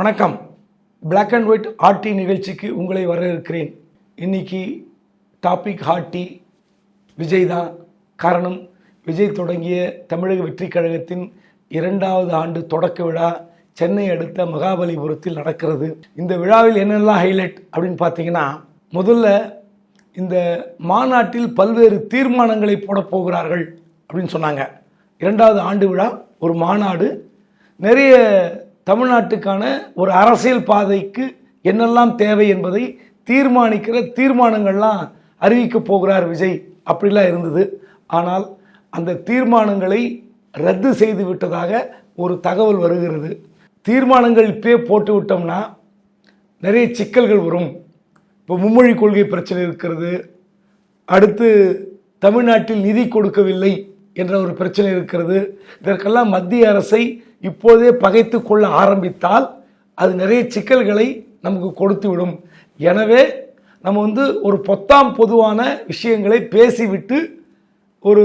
வணக்கம். Black and white RT நிகழ்ச்சிக்கு உங்களை வரவேற்கிறேன். இன்னைக்கு டாபிக் ஹாட்டி விஜய் தான். காரணம் விஜய் தொடங்கிய தமிழக வெற்றிக் கழகத்தின் இரண்டாவது ஆண்டு தொடக்க விழா சென்னை அடுத்த மகாபலிபுரத்தில் நடக்கிறது. இந்த விழாவில் என்னெல்லாம் ஹைலைட் அப்படின்னு பார்த்தீங்கன்னா முதல்ல இந்த மாநாட்டில் பல்வேறு தீர்மானங்களை போட போகிறார்கள் அப்படின்னு சொன்னாங்க. இரண்டாவது ஆண்டு விழா ஒரு மாநாடு. நிறைய தமிழ்நாட்டுக்கான ஒரு அரசியல் பாதைக்கு என்னெல்லாம் தேவை என்பதை தீர்மானிக்கிற தீர்மானங்கள்லாம் அறிவிக்க போகிறார் விஜய். அப்படிலாம் இருந்தது. ஆனால் அந்த தீர்மானங்களை ரத்து செய்து விட்டதாக ஒரு தகவல் வருகிறது. தீர்மானங்கள் இப்பே போட்டு விட்டோம்னா நிறைய சிக்கல்கள் வரும். இப்போ மும்மொழி கொள்கை பிரச்சனை இருக்கிறது. அடுத்து தமிழ்நாட்டில் நிதி கொடுக்கவில்லை என்ற ஒரு பிரச்சனை இருக்கிறது. இதற்கெல்லாம் மத்திய அரசை இப்போதே பகைத்து கொள்ள ஆரம்பித்தால் அது நிறைய சிக்கல்களை நமக்கு கொடுத்து விடும் எனவே நம்ம வந்து ஒரு பொத்தாம் பொதுவான விஷயங்களை பேசிவிட்டு ஒரு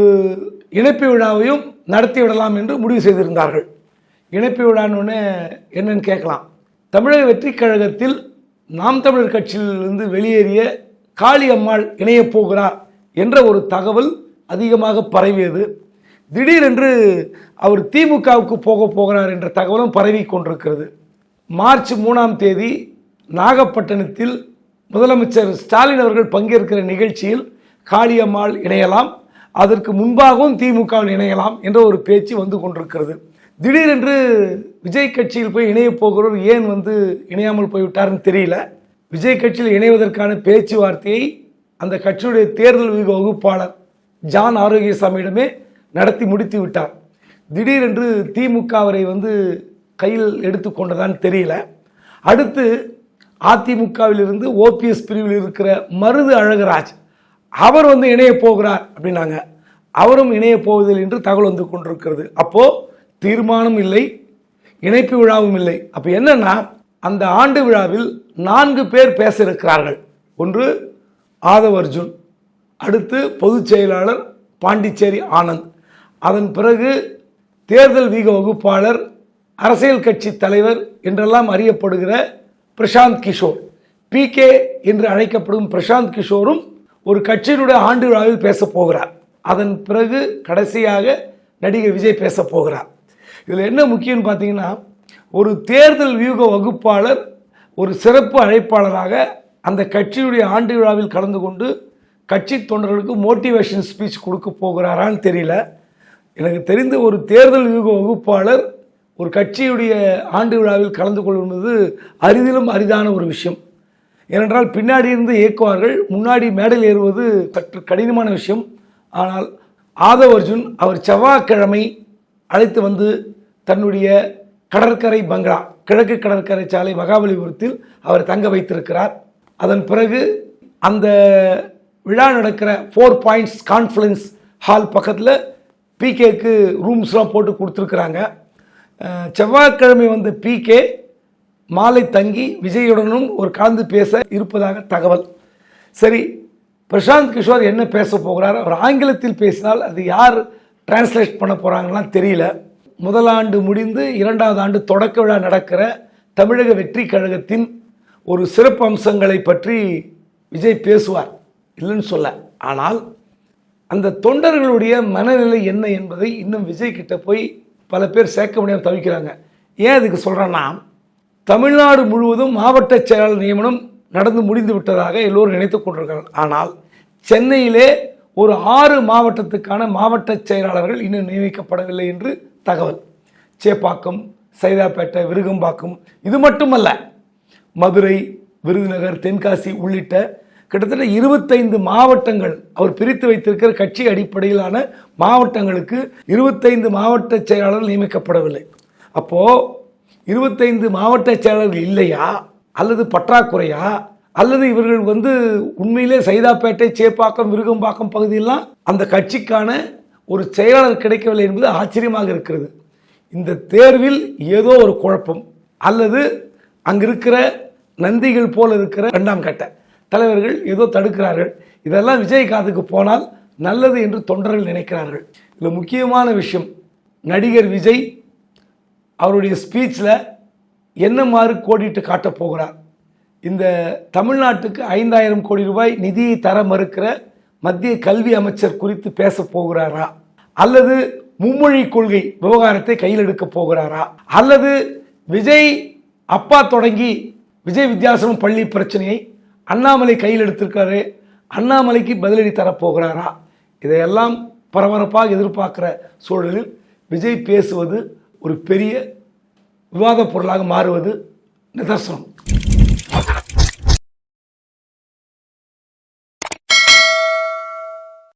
இணைப்பு விழாவையும் நடத்தி விடலாம் என்று முடிவு செய்திருந்தார்கள். இணைப்பு விழான்னு என்னன்னு கேட்கலாம். தமிழக வெற்றி கழகத்தில் நாம் தமிழர் கட்சியிலிருந்து வெளியேறிய காளியம்மாள் இணையப் போகிறார் என்ற ஒரு தகவல் அதிகமாக பரவியது. திடீரென்று அவர் திமுகவுக்கு போக போகிறார் என்ற தகவலும் பரவி கொண்டிருக்கிறது. மார்ச் மூணாம் தேதி நாகப்பட்டினத்தில் முதலமைச்சர் ஸ்டாலின் அவர்கள் பங்கேற்கிற நிகழ்ச்சியில் காளியம்மாள் இணையலாம் அதற்கு முன்பாகவும் திமுகவில் இணையலாம் என்ற ஒரு பேச்சு வந்து கொண்டிருக்கிறது. திடீரென்று விஜய் கட்சியில் போய் இணைய போகிறவர் ஏன் வந்து இணையாமல் போய்விட்டார்னு தெரியல. விஜய் கட்சியில் இணைவதற்கான பேச்சுவார்த்தையை அந்த கட்சியுடைய தேர்தல் வகுப்பாளர் ஜான் ஆரோக்கியசாமியிடமே நடத்தி முடித்து விட்டார். திடீரென்று திமுக அவரை வந்து கையில் எடுத்துக்கொண்டதான்னு தெரியல. அடுத்து அதிமுகவிலிருந்து ஓபிஎஸ் பிரிவில் இருக்கிற மருது அழகராஜ் அவர் வந்து இணைய போகிறார் அப்படின்னாங்க. அவரும் இணைய போவதில்லை என்று தகவல் வந்து கொண்டிருக்கிறது. அப்போ தீர்மானம் இல்லை இணைப்பு விழாவும் இல்லை. அப்போ என்னன்னா அந்த ஆண்டு விழாவில் நான்கு பேர் பேச இருக்கிறார்கள் ஒன்று ஆதவ் அர்ஜுன் அடுத்து பொதுச் செயலாளர் பாண்டிச்சேரி ஆனந்த். அதன் பிறகு தேர்தல் வீக வகுப்பாளர் அரசியல் கட்சி தலைவர் என்றெல்லாம் அறியப்படுகிற பிரசாந்த் கிஷோர். பிகே என்று அழைக்கப்படும் பிரசாந்த் கிஷோரும் ஒரு கட்சியினுடைய ஆண்டு விழாவில் பேசப் போகிறார். அதன் பிறகு கடைசியாக நடிகர் விஜய் பேசப் போகிறார். இதில் என்ன முக்கியம்னு பார்த்தீங்கன்னா ஒரு தேர்தல் வியூக வகுப்பாளர் ஒரு சிறப்பு அழைப்பாளராக அந்த கட்சியுடைய ஆண்டு விழாவில் கலந்து கொண்டு கட்சி தொண்டர்களுக்கு மோட்டிவேஷன் ஸ்பீச் கொடுக்க போகிறாரான்னு தெரியல. எனக்கு தெரிந்த ஒரு தேர்தல் வியூக வகுப்பாளர் ஒரு கட்சியுடைய ஆண்டு விழாவில் கலந்து கொள்வது அரிதிலும் அரிதான ஒரு விஷயம். ஏனென்றால் பின்னாடி இருந்து இயக்குவார்கள் முன்னாடி மேடையில் ஏறுவது சற்று கடினமான விஷயம். ஆனால் ஆதவ் அர்ஜுன் அவர் செவ்வாய்க்கிழமை அழைத்து வந்து தன்னுடைய கடற்கரை பங்களா கிழக்கு கடற்கரை சாலை மகாபலிபுரத்தில் அவர் தங்க வைத்திருக்கிறார். அதன் பிறகு அந்த விழா நடக்கிற ஃபோர் பாயிண்ட்ஸ் கான்ஃபரன்ஸ் ஹால் பக்கத்தில் பிகேக்கு ரூம்ஸ்லாம் போட்டு கொடுத்துருக்குறாங்க. செவ்வாய்க்கிழமை வந்த பிகே மாலை தங்கி விஜயுடனும் ஒரு கலந்து பேச இருப்பதாக தகவல். சரி பிரசாந்த் கிஷோர் என்ன பேச போகிறார்? அவர் ஆங்கிலத்தில் பேசினால் அது யார் டிரான்ஸ்லேட் பண்ண போகிறாங்கலாம் தெரியல. முதலாண்டு முடிந்து இரண்டாவது ஆண்டு தொடக்க விழா நடக்கிற தமிழக வெற்றி கழகத்தின் ஒரு சிறப்பு அம்சங்களை பற்றி விஜய் பேசுவார். இல்லைன்னு சொல்ல. ஆனால் அந்த தொண்டர்களுடைய மனநிலை என்ன என்பதை இன்னும் விஜய் கிட்ட போய் பல பேர் சேர்க்க முடியாமல் தவிக்கிறாங்க. ஏன் அதுக்கு சொல்கிறேன்னா தமிழ்நாடு முழுவதும் மாவட்ட செயலாளர் நியமனம் நடந்து முடிந்து விட்டதாக எல்லோரும் நினைத்துக் கொண்டிருக்கிறார்கள். ஆனால் சென்னையிலே ஒரு ஆறு மாவட்டத்துக்கான மாவட்ட செயலாளர்கள் இன்னும் நியமிக்கப்படவில்லை என்று தகவல். சேப்பாக்கம் சைதாப்பேட்டை விருகம்பாக்கம் இது மட்டுமல்ல மதுரை விருதுநகர் தென்காசி உள்ளிட்ட கிட்டத்தட்ட இருபத்தைந்து மாவட்டங்கள் அவர் பிரித்து வைத்திருக்கிற கட்சி அடிப்படையிலான மாவட்டங்களுக்கு இருபத்தைந்து மாவட்ட செயலாளர் நியமிக்கப்படவில்லை. அப்போ இருபத்தைந்து மாவட்ட செயலாளர்கள் இல்லையா? அல்லது பற்றாக்குறையா? அல்லது இவர்கள் வந்து உண்மையிலே சைதாப்பேட்டை சேப்பாக்கம் விருகம்பாக்கம் பகுதியெல்லாம் அந்த கட்சிக்கான ஒரு செயலாளர் கிடைக்கவில்லை என்பது ஆச்சரியமாக இருக்கிறது. இந்த தேர்வில் ஏதோ ஒரு குழப்பம். அல்லது அங்கிருக்கிற நந்திகள் போல இருக்கிற இரண்டாம் கட்ட தலைவர்கள் ஏதோ தடுக்கிறார்கள். இதெல்லாம் விஜயகாந்துக்கு போனால் நல்லது என்று தொண்டர்கள் நினைக்கிறார்கள். இதில் முக்கியமான விஷயம் நடிகர் விஜய் அவருடைய ஸ்பீச்சில் என்னமாறு கோடிட்டு காட்டப் போகிறார். இந்த தமிழ்நாட்டுக்கு ஐந்தாயிரம் கோடி ரூபாய் நிதியை தர மறுக்கிற மத்திய கல்வி அமைச்சர் குறித்து பேச போகிறாரா? அல்லது மும்மொழி கொள்கை விவகாரத்தை கையில் எடுக்க போகிறாரா? அல்லது விஜய் அப்பா தொடங்கி விஜய் வித்யாசனம் பள்ளி பிரச்சனையை அண்ணாமலை கையில் எடுத்திருக்காரு. அண்ணாமலைக்கு பதிலடி தரப்போகிறாரா? இதையெல்லாம் பரபரப்பாக எதிர்பார்க்குற சூழலில் விஜய் பேசுவது ஒரு பெரிய விவாதப் பொருளாக மாறுவது நிதர்சனம்.